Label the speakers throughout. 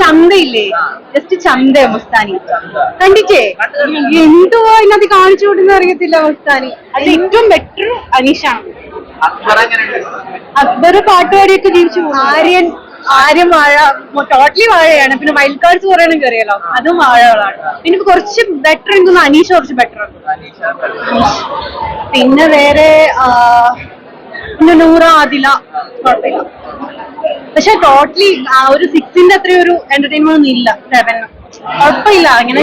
Speaker 1: ചന്തയില്ലേ? Just ചന്ത മുസ്താനി. കണ്ടിട്ടേ? എന്തുവാ അതിനകത്ത് കാണിച്ചു കൊടുക്കുന്ന അറിയത്തില്ല മുസ്താനി. അത് ഏറ്റവും ബെറ്റർ അനീഷാണ്.
Speaker 2: അക്ബർ
Speaker 1: പാട്ടുപാടിയൊക്കെ ജീവിച്ചു ആര്യൻ ആര്യൻ വാഴ ടോട്ടലി വാഴയാണ്. പിന്നെ വൈൽഡ് കാർഡ്സ് കുറെ കയറിയല്ലോ. അതും വാഴകളാണ് പിന്നെ ഇപ്പൊ കുറച്ച് ബെറ്റർ എനിക്ക് തോന്നുന്നു അനീഷ കുറച്ച് ബെറ്റർ പിന്നെ വേറെ പിന്നെ നൂറ ആദില. കുഴപ്പമില്ല. പക്ഷെ ടോട്ടലി ആ ഒരു സിക്സിന്റെ അത്രയും ഒരു എന്റർടൈൻമെന്റ് ഒന്നും ഇല്ല സെവൻ കുഴപ്പമില്ല അങ്ങനെ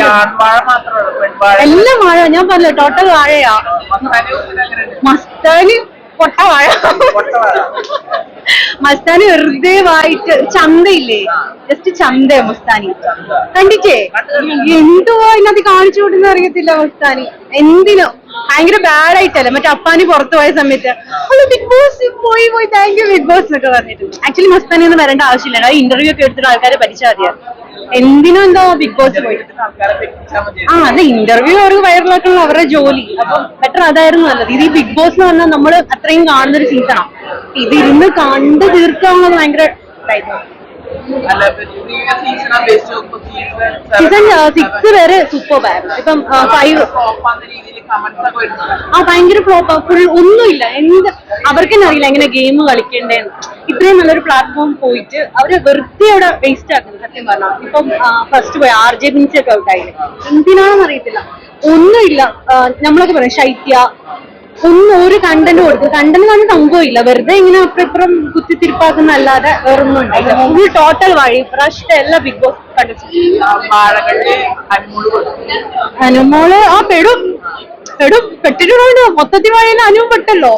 Speaker 1: എല്ലാം വാഴ ഞാൻ പറഞ്ഞില്ല ടോട്ടൽ വാഴയാ.
Speaker 2: മസ്താനി
Speaker 1: പൊട്ട വാഴ. മസ്താനി വെറുതെ വായിട്ട് ചന്തയില്ലേ? ജസ്റ്റ് ചന്ത. മസ്താനി കണ്ടിട്ടേ എന്തുവാ ഇതിനകത്ത് കാണിച്ചു കൊടുക്കുന്ന അറിയത്തില്ല മസ്താനി. എന്തിനോ? ഭയങ്കര ബാഡ് ആയിട്ടല്ലേ? മറ്റേ അപ്പാനി പുറത്തു പോയ സമയത്ത് ബിഗ് ബോസ് പോയി പോയി താങ്ക് യു ബിഗ് ബോസ് എന്നൊക്കെ പറഞ്ഞിട്ട്. ആക്ച്വലി മസ്താനി ഒന്നും വരേണ്ട ആവശ്യമില്ല ഇന്റർവ്യൂ ഒക്കെ എടുത്തിട്ട് ആൾക്കാരെ പഠിച്ചാൽ മതിയാണ് എന്തിനും എന്തോ ബിഗ് ബോസ് പോയി? ആ അതെ ഇന്റർവ്യൂ അവർക്ക് വൈറലാക്കുന്നത് അവരുടെ ജോലി. അപ്പൊ ബെറ്റർ അതായിരുന്നു നല്ലത്. ഇത് ഈ ബിഗ് ബോസ് എന്ന് പറഞ്ഞാൽ നമ്മൾ അത്രയും കാണുന്ന ഒരു സീസണാണ് ഇത് ഇരുന്ന് കണ്ട് തീർക്കാവുന്നത് ഭയങ്കര ഇതായിരുന്നു
Speaker 2: സീസൺ
Speaker 1: സിക്സ് വരെ സൂപ്പർ ആയിരുന്നു ഇപ്പം ഫൈവ് ആ ഭയങ്കര ഫ്ലോപ്പ് ഫുൾ ഒന്നുമില്ല. എന്ത് അവർക്കെന്നെ അറിയില്ല എങ്ങനെ ഗെയിം കളിക്കേണ്ടതെന്ന് ഇത്രയും നല്ലൊരു പ്ലാറ്റ്ഫോം പോയിട്ട് അവർ വെറുതെ അവിടെ വേസ്റ്റ് ആക്കുന്നു സത്യം പറഞ്ഞാൽ ഇപ്പം ഫസ്റ്റ് പോയി ആർ ജെ ബിൻസി ഒക്കെ ഔട്ടായി എന്തിനാണെന്ന് അറിയത്തില്ല. ഒന്നുമില്ല നമ്മളൊക്കെ പറയും ശൈത്യ. ഒന്നും ഒരു കണ്ടന്റ് കൊടുക്കും കണ്ടന്റ് കാണുന്ന സംഭവമില്ല. വെറുതെ ഇങ്ങനെ അപ്പുറപ്പുറം കുത്തിത്തിരിപ്പാക്കുന്ന അല്ലാതെ വേറൊന്നും ഉണ്ടായില്ല ഫുൾ ടോട്ടൽ വഴി പ്രാവശ്യത്തെ എല്ലാ ബിഗ് ബോസ്
Speaker 2: കണ്ടു
Speaker 1: അനുമോൾ ആ പെടും. പെടും പെട്ടിട്ടുണ്ട് മൊത്തത്തിൽ പറയുന്ന അനുവും പെട്ടല്ലോ.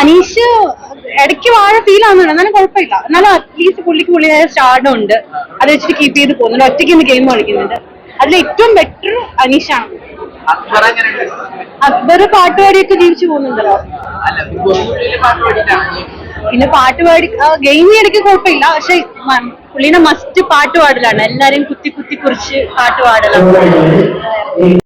Speaker 2: അനീഷ്
Speaker 1: ഇടയ്ക്ക് വാഴ ഫീൽ ആവുന്നുണ്ട്. എന്നാലും കുഴപ്പമില്ല. എന്നാലും അറ്റ്ലീസ്റ്റ് പുള്ളിക്ക് പുള്ളിയായ സ്റ്റാർഡും ഉണ്ട്. അത് വെച്ചിട്ട് കീപ്പ് ചെയ്ത് പോകുന്നുണ്ട്. ഒറ്റയ്ക്ക് ഇന്ന് ഗെയിം കളിക്കുന്നുണ്ട്. അതിൽ ഏറ്റവും ബെറ്റർ അനീഷാണ്.
Speaker 2: അക്ബർ
Speaker 1: പാട്ടുപാടിയൊക്കെ ജീവിച്ചു പോകുന്നുണ്ടല്ലോ. പിന്നെ പാട്ടുപാടി ഗെയിം ഇടയ്ക്ക് കുഴപ്പമില്ല. പക്ഷെ പുള്ളീനെ മസ്റ്റ് പാട്ടുപാടലാണ് എല്ലാരെയും കുത്തി കുത്തി കുറിച്ച് പാട്ട് এই